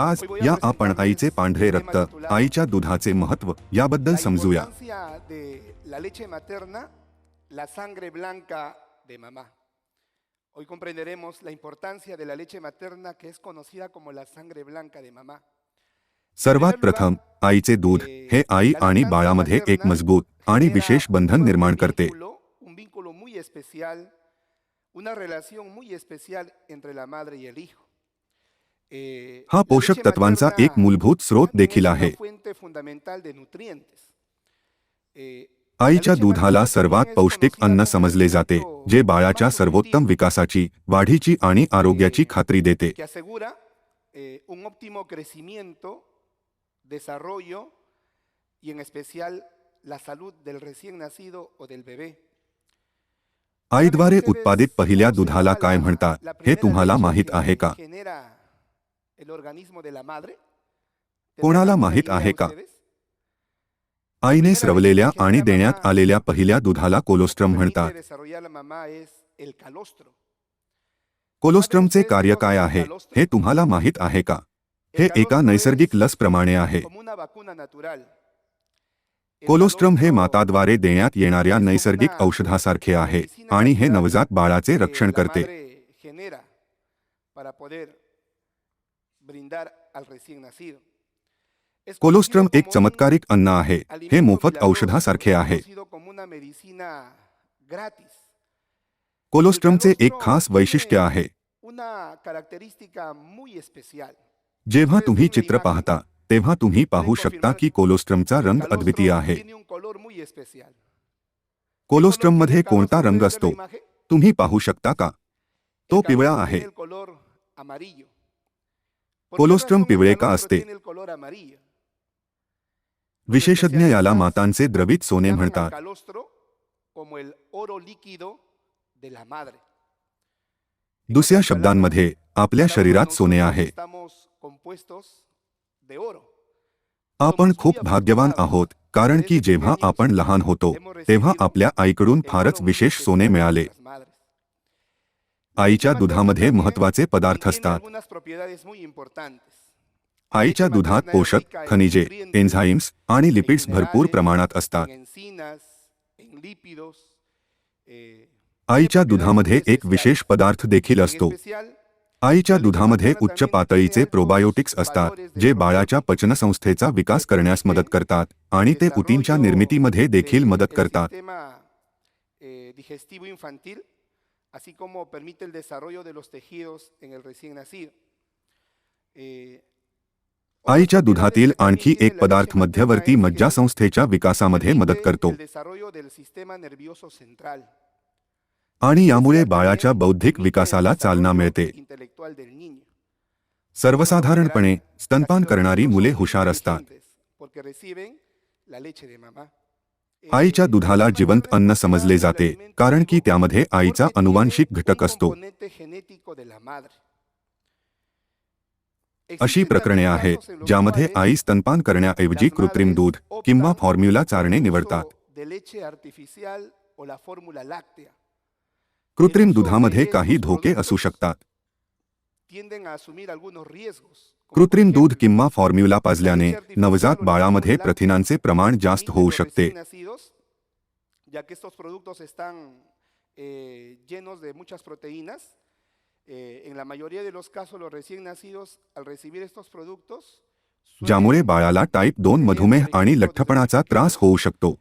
आज या आपण आईचे पांढरे रक्त आईच्या दुधाचे महत्व याबद्दल समजूया. Hoy comprenderemos la importancia de la leche materna que es conocida como la sangre blanca de mamá. सर्वात प्रथम आईचे दूध हे आई आणि बाळामध्ये एक मज़बूत आणि विशेष बंधन निर्माण करते una relación muy especial entre la madre y el hijo. हा पोषक तत्वांचा एक मूलभूत स्रोत देखील आहे. आईच्या दुधाला सर्वात पौष्टिक अन्न समजले जाते जे बाळाच्या सर्वोत्तम विकासाची वाढीची आणि आरोग्याची खात्री देते. आईद्वारे उत्पादित पहिल्या दुधाला काय म्हणतात हे तुम्हाला माहीत आहे का? कोणाला माहीत आहे का? आईने स्रवलेल्या आणि देण्यात आलेल्या पहिल्या दुधाला कोलोस्ट्रम म्हणतात. कोलोस्ट्रमचे कार्य काय आहे? हे तुम्हाला माहीत आहे का? हे एका नैसर्गिक लसप्रमाणे आहे. कोलोस्ट्रम हे माताद्वारे देण्यात येणाऱ्या नैसर्गिक औषधासारखे आहे आणि हे नवजात बाळाचे रक्षण करते. कोलोस्ट्रम conocido एक como un चमत्कारिक अन्न आहे हे alimento मोफत milagroso, औषधासारखे आहे conocido como una medicina gratis. कोलोस्ट्रमचे एक खास वैशिष्ट्य आहे Una característica muy especial. जेव्हा तुम्ही चित्र पाहता तेव्हा तुम्ही पाहू शकता की कोलोस्ट्रमचा El रंग calostro अद्वितीय आहे tiene un color muy especial. कोलोस्ट्रममध्ये ¿Qué color कोणता tiene el रंग calostro? असतो ¿Pueden ver la imagen? तुम्ही पाहू शकता का तो El पिवळा calostro आहे कोलोस्ट्रम पिवळे का असते? विशेषज्ञ याला मातांचे द्रवित सोने म्हणतात. दुसऱ्या शब्दांमध्ये आपल्या शरीरात सोने आहे. आपण खूप भाग्यवान आहोत कारण की जेव्हा आपण लहान होतो तेव्हा आपल्या आईकडून फारच विशेष सोने मिळाले. आईच्या दुधामध्ये महत्त्वाचे पदार्थ असतात. आईच्या दुधात पोषक खनिजे एन्झाईम्स आणि लिपिड्स भरपूर प्रमाणात असतात. eh, आईच्या दुधामध्ये एक विशेष. पदार्थ देखील असतो. आईच्या दुधामध्ये उच्च पातळीचे प्रोबायोटिक्स असतात जे बाळाच्या पचनसंस्थेचा विकास करण्यास मदत करतात आणि ते उतींच्या निर्मितीमध्ये देखील मदत करतात. Así como permite el desarrollo de los tejidos en el recién nacido. Eh, आईच्या दुधातील आणखी एक पदार्थ मध्यवर्ती मज्जासंस्थेच्या विकासामध्ये मदत करतो. आणि यामुळे बाळाच्या बौद्धिक विकासाला चालना मिळते. सर्वसाधारणपणे स्तनपान करणारी मुले हुशार असतात आईच्या दुधाला जिवंत अन्न समजले जाते कारण की त्यामध्ये आईचा अनुवांशिक घटक असतो. अशी प्रकरणे आहेत ज्यामध्ये आई स्तनपान करण्याऐवजी कृत्रिम दूध किंवा फॉर्म्युला चारणे निवडतात. कृत्रिम दुधामध्ये काही धोके असू शकतात. कृत्रिम दूध किंवा फॉर्म्युला पाजल्याने नवजात बाळामध्ये प्रथिनांचे प्रमाण जास्त होऊ शकते eh, eh, ज्यामुळे बाळाला टाईप दोन मधुमेह आणि लठ्ठपणाचा त्रास होऊ शकतो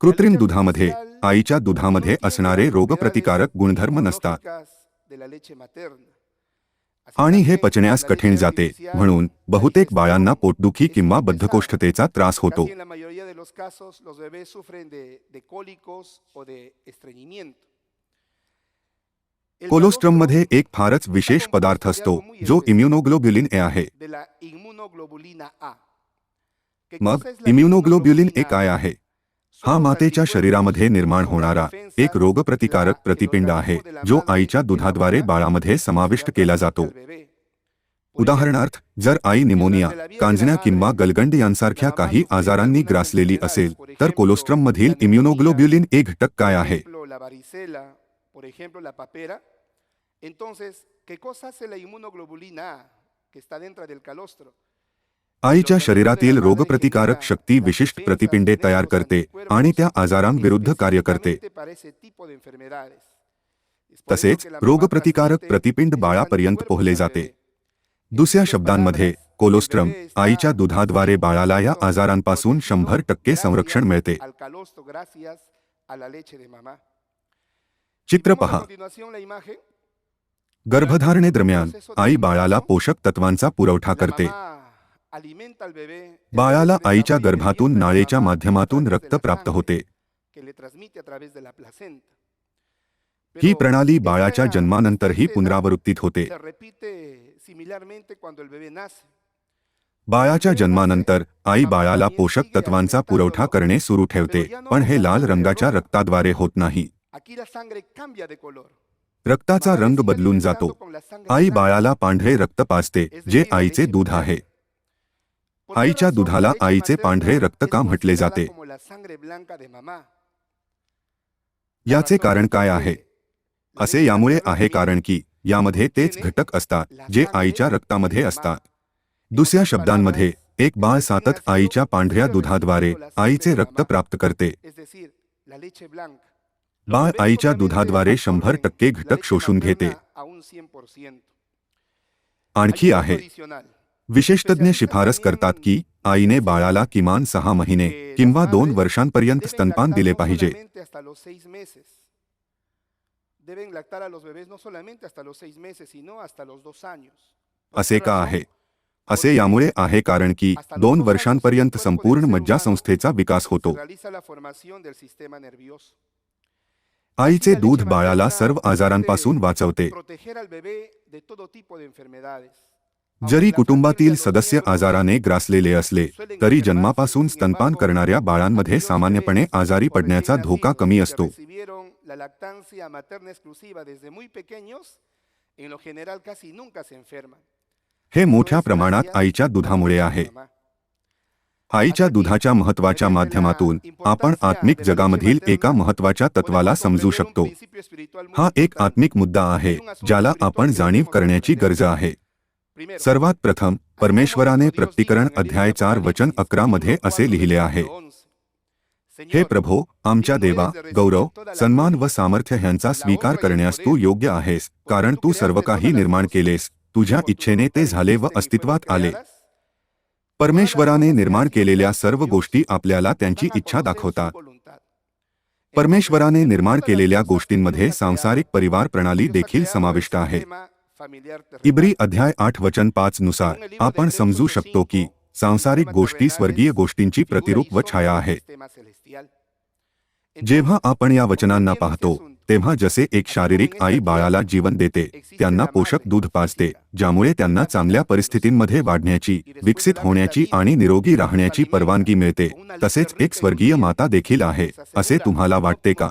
कृत्रिम दुधामध्ये आईच्या दुधामध्ये असणारे रोगप्रतिकारक गुणधर्म नसतात. आणि हे पचण्यास कठीण जाते म्हणून बहुतेक बाळांना पोटदुखी किंवा बद्धकोष्ठतेचा त्रास होतो. कोलोस्ट्रममध्ये एक फारच विशेष पदार्थ असतो जो इम्युनोग्लोब्युलिन ए आहे. मग इम्युनोग्लोब्युलिन ए काय आहे? हा मातेच्या शरीरामध्ये निर्माण होणारा एक रोगप्रतिकारक प्रतिपिंड आहे जो आईच्या दुधाद्वारे बाळामध्ये समाविष्ट केला जातो उदाहरणार्थ जर आई निमोनिया कांजण्या किंवा गलगंड यांसारख्या काही आजारांनी ग्रासलेली असेल तर कोलोस्ट्रममधील इम्युनोग्लोब्युलिन एक घटक काय आहे Entonces, ¿qué cosa hace la inmunoglobulina que está dentro del calostro? आईच्या शरीरातील रोगप्रतिकारक शक्ती विशिष्ट प्रतिपिंडे तयार करते आणि त्या आजारांविरुद्ध कार्य करते. तसेच रोगप्रतिकारक प्रतिपिंड बाळापर्यंत पोहले जाते. दुसऱ्या शब्दांमध्ये कोलोस्ट्रम आईच्या दुधाद्वारे बाळाला या आजारांपासून शंभर टक्के संरक्षण मिळते. चित्र पहा. गर्भधारणे दरम्यान गर्भधारणेदरम्यान आई बाळाला पोषक तत्वांचा पुरवठा करते. बाळाला आईच्या गर्भातून नाळेच्या माध्यमातून रक्त प्राप्त होते. ही प्रणाली बाळाच्या जन्मानंतरही पुनरावृत्तीत होते. बाळाच्या जन्मानंतर आई बाळाला पोषक तत्वांचा पुरवठा करणे सुरू ठेवते पण हे लाल रंगाच्या रक्ताद्वारे होत नाही. रक्ताचा रंग बदलून जातो आई बाळाला पांढरे रक्त पाजते जे आईचे दूध आहे आईच्या दुधाला आईचे पांढरे रक्त का म्हटले जाते? याचे कारण काय आहे? असे यामुळे आहे कारण की यामध्ये तेच घटक असतात जे आईच्या रक्तामध्ये असतात. दुसऱ्या शब्दांमध्ये एक बाळ सातत आईच्या पांढऱ्या दुधाद्वारे आईचे रक्त प्राप्त करते. बाळ आईच्या दुधाद्वारे शंभर टक्के घटक शोषून घेते. आणखी आहे. विशेषतज्ञ शिफारस करतात की आईने बाळाला किमान सहा महिने किंवा दोन वर्षांपर्यंत स्तनपान दिले पाहिजे असे का आहे असे यामुळे आहे कारण की दोन वर्षांपर्यंत संपूर्ण मज्जासंस्थेचा विकास होतो आईचे दूध बाळाला सर्व आजारांपासून वाचवते जरी कुटुंबातील सदस्य आजाराने ग्रासलेले असले तरी जन्मापासून स्तनपान करणाऱ्या बाळांमध्ये सामान्यपणे आजारी पडण्याचा धोका कमी असतो. हे मोठ्या प्रमाणात आईच्या दुधामुळे आहे. आईच्या दुधाच्या महत्त्वाच्या माध्यमातून आपण आत्मिक जगामधील एका महत्त्वाच्या तत्वाला समजू शकतो. हा एक आत्मिक मुद्दा आहे ज्याला आपण जाणीव करण्याची गरज आहे. सर्वात प्रथम परमेश्वराने प्रकटीकरण अध्याय चार वचन अकरा मध्ये असे लिहिले आहे. हे प्रभो आमच्या देवा गौरव सन्मान व सामर्थ्य ह्यांचा स्वीकार करण्यास तू योग्य आहेस कारण तू सर्व काही निर्माण केलेस. तुझ्या इच्छेने ते झाले व अस्तित्वात आले. परमेश्वराने निर्माण केलेल्या सर्व गोष्टी आपल्याला त्यांची इच्छा दाखवतात. परमेश्वराने निर्माण केलेल्या गोष्टींमध्ये सांसारिक परिवार प्रणाली देखील समाविष्ट आहे. इब्री अध्याय आठ वचन पाच नुसार आपण समजू शकतो की सांसारिक गोष्टी स्वर्गीय गोष्टींची प्रतिरूप व छाया आहे जेव्हा आपण या वचनांना पाहतो तेव्हा जसे एक शारीरिक आई बाळाला जीवन देते त्यांना पोषक दूध पाजते ज्यामुळे त्यांना चांगल्या परिस्थितींमध्ये वाढण्याची विकसित होण्याची आणि निरोगी राहण्याची परवानगी मिळते तसेच एक स्वर्गीय माता देखील आहे असे तुम्हाला वाटते का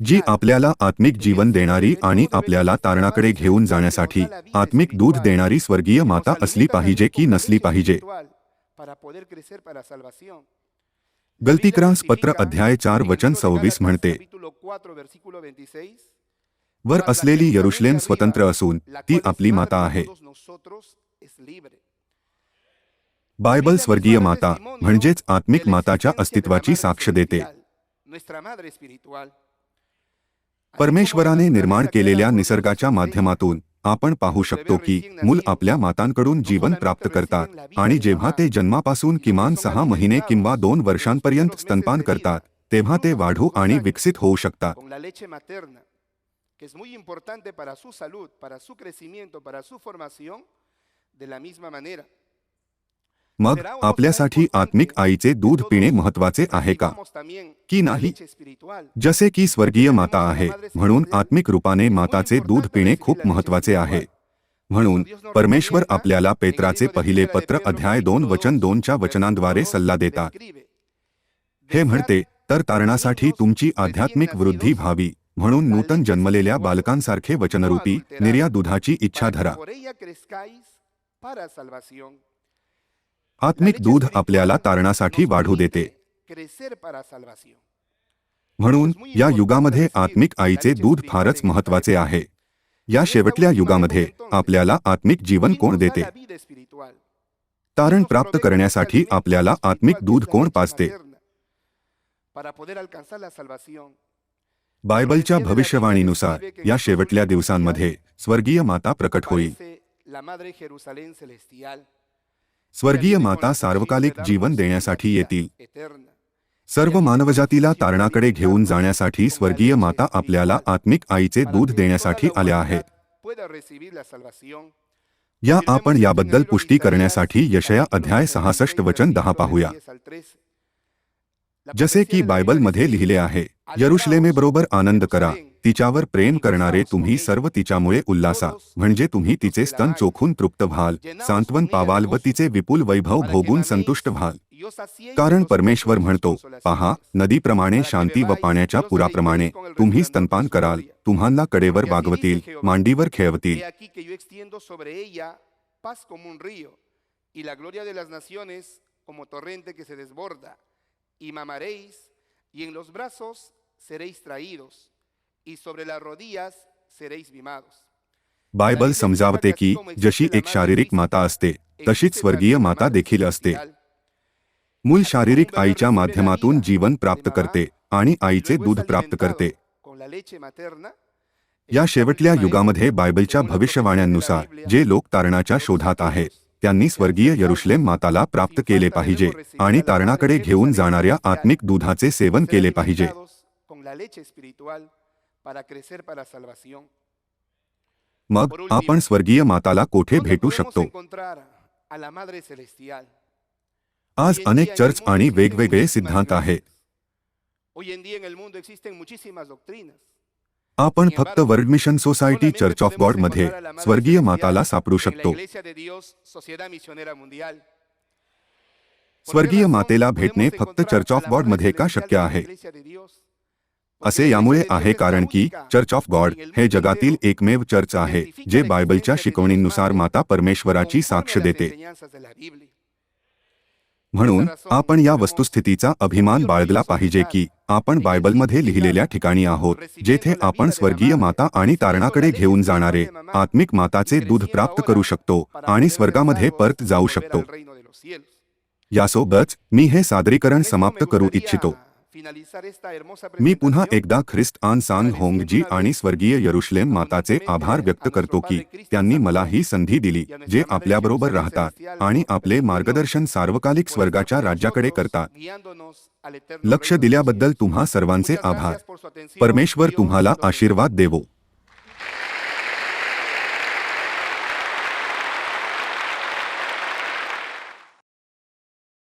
जी आपल्याला आत्मिक जीवन देणारी आणि आपल्याला तारणाकडे घेऊन जाण्यासाठी आत्मिक दूध देणारी स्वर्गीय माता असली पाहिजे की नसली पाहिजे. गलतीक्रांस पत्र अध्याय चार वचन सव्वीस म्हणते Capítulo 4, versículo 26. वर असलेली यरुशलेम स्वतंत्र असून ती आपली माता आहे बायबल स्वर्गीय माता म्हणजेच आत्मिक माताच्या अस्तित्वाची साक्ष देते परमेश्वराने निर्माण केलेल्या निसर्गाच्या माध्यमातून आपण पाहू शकतो की मूल आपल्या मातांकडून जीवन प्राप्त करतात आणि जेव्हा ते जन्मापासून किमान सहा महिने किंवा दोन वर्षांपर्यंत स्तनपान करतात तेव्हा ते वाढू आणि विकसित होऊ शकतात que es muy importante para su salud, para su crecimiento, para su formación, de la misma manera. मग आपल्यासाठी आत्मिक आईचे दूध पिणे महत्वाचे आहे का? की नाही? जसे की स्वर्गीय माता आहे, म्हणून आत्मिक रूपाने माताचे दूध पिणे खूप महत्वाचे आहे. म्हणून परमेश्वर आपल्याला पेत्राचे पहिले पत्र अध्याय दोन, वचन दोनच्या वचनांद्वारे सल्ला देतात हे म्हणते, तर तारणासाठी तुमची आध्यात्मिक वृद्धी व्हावी, म्हणून नूतन जन्मलेल्या बालकांसारखे वचनरूपी, निर्या दुधाची इच्छा धरा आत्मिक दूध आपल्याला तारणासाठी वाढू देते. म्हणून या युगामध्ये आत्मिक आईचे दूध फारच महत्त्वाचे आहे. या शेवटल्या युगामध्ये आपल्याला आत्मिक जीवन कोण देते? तारण प्राप्त करण्यासाठी आपल्याला आत्मिक दूध कोण पाजते? बायबलच्या भविष्यवाणीनुसार या शेवटल्या दिवसांमध्ये स्वर्गीय माता प्रकट होईल. स्वर्गीय माता सार्वकालिक जीवन देण्यासाठी येतील. सर्व मानवजातीला तारणाकडे घेऊन जाण्यासाठी स्वर्गीय माता आपल्याला आत्मिक आईचे दूध देण्यासाठी आल्या आहेत. या आपण याबद्दल पुष्टी करण्यासाठी यशया अध्याय सहासष्ट वचन दहा पाहूया. जसे की बायबलमध्ये लिहिले आहे यरुशलेमेबरोबर आनंद करा. तिच्यावर प्रेम करणारे तुम्ही सर्व तिच्यामुळे उल्लासा. म्हणजे तुम्ही तिचे स्तन चोखून तृप्त व्हाल सांत्वन पावाल व तिचे विपुल वैभव भोगून संतुष्ट व्हाल. कारण परमेश्वर म्हणतो पहा नदीप्रमाणे शांती व पाण्याच्या पुराप्रमाणे तुम्ही स्तनपान कराल तुम्हाला कडेवर वागवतील मांडीवर खेळवतील. Como torrente que se desborda. Y mamaréis, y en los brazos seréis traídos, Bible समजावते की जशी एक शारीरिक माता असते तशीच स्वर्गीय माता देखील असते. मूल शारीरिक आईच्या माध्यमातून जीवन प्राप्त करते आणि आईचे दूध प्राप्त करते. या शेवटल्या युगामध्ये बायबलच्या भविष्यवाण्यांनुसार जे लोक तारणाच्या शोधात आहेत त्यांनी स्वर्गीय यरुशलेम माताला प्राप्त केले पाहिजे आणि तारणाकडे घेऊन जाणाऱ्या आत्मिक दुधाचे सेवन केले पाहिजे. मग आपण स्वर्गीय माताला कोठे भेटू शकतो? आज अनेक चर्च आणि वेगवेगळे सिद्धांत आहेत. आपण फक्त world mission society church of God मध्ये स्वर्गीय माताला सापडू शकतो. स्वर्गीय मातेला भेटणे फक्त चर्च ऑफ़ गॉड मध्ये का शक्य आहे? असे यामुळे आहे कारण की चर्च ऑफ गॉड हे जगातील एकमेव चर्च आहे जे बायबलच्या शिकवणींनुसार माता परमेश्वराची साक्ष देते. म्हणून आपण या वस्तुस्थितीचा अभिमान बाळगला पाहिजे की आपण बायबलमध्ये लिहिलेल्या ठिकाणी आहोत जेथे आपण स्वर्गीय माता आणि तारणाकडे घेऊन जाणारे आत्मिक माताचे दूध प्राप्त करू शकतो आणि स्वर्गामध्ये परत जाऊ शकतो. यासोबतच मी हे सादरीकरण समाप्त करू इच्छितो. मी पुन्हा एकदा ख्रिस्ट आन सांग होंग जी आणि स्वर्गीय यरुशलेम माताचे आभार व्यक्त करतो की त्यांनी मला ही संधी दिली जे आपल्याबरोबर राहतात आणि आपले मार्गदर्शन सार्वकालिक स्वर्गाच्या राज्याकडे करतात. लक्ष दिल्याबद्दल तुम्हा सर्वांचे आभार. परमेश्वर तुम्हाला आशीर्वाद देवो.